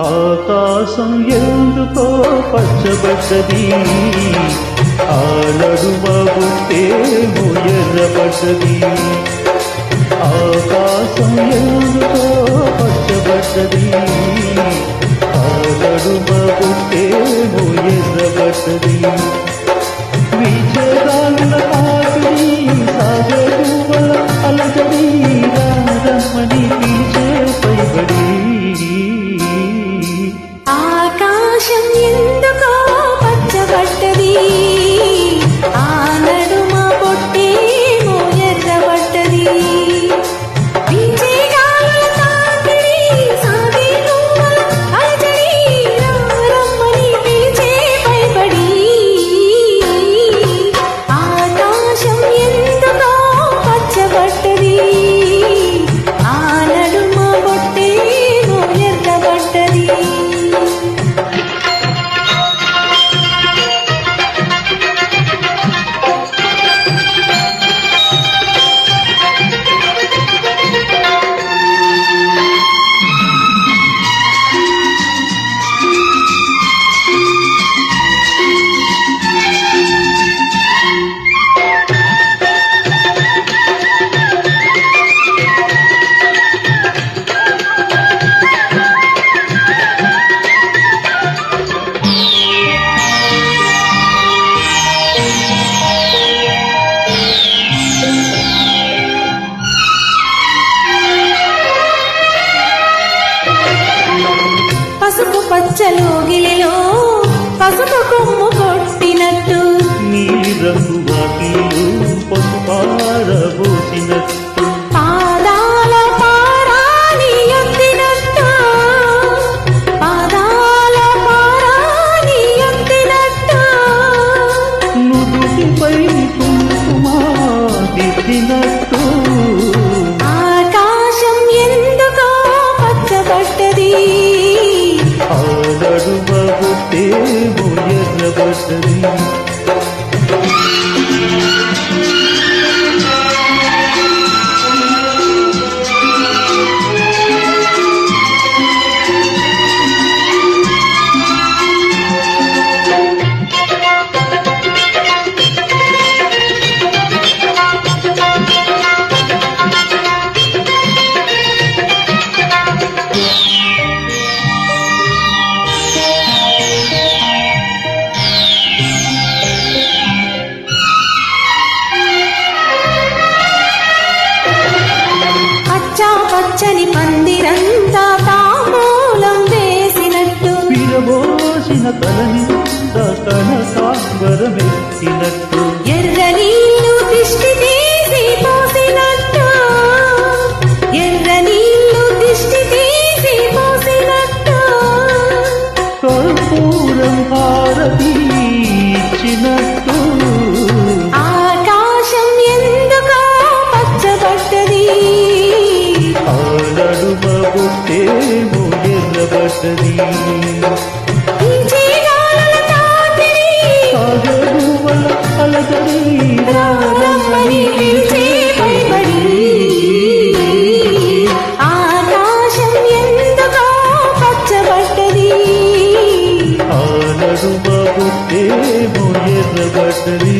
ఆకాశం ఎందుకో పచ్చబడ్డది? ఆ నడుమ ఎర్రబడ్డది. ఆకాశం పసుపు పచ్చలు గిలిలో పసుపు కొమ్ము కొట్టినట్టు. వాకిలు పొంపారబోసినట్టు పాదాల పారాని ఎత్తినట్టు. పాదాల పారాని ఎత్తినట్టు. నుదుటిపై కుంకుమా దిద్దినట్టు. ఎర్రబడ్డది పచ్చా తలని తన సాంబరమెత్తినట్టు ఎర్ర నీళ్ళు దిష్టి తీసి పోసినట్టు ఎర్ర నీళ్ళు దిష్టి తీసి పోసినట్టు కర్పూరం హారతి ఇచ్చినట్టు ఆకాశం ఎందుకో పచ్చబడ్డది ఆ నడుమ బుట్టేమో ఎర్రబడ్డది बबू ते मोये रबटरी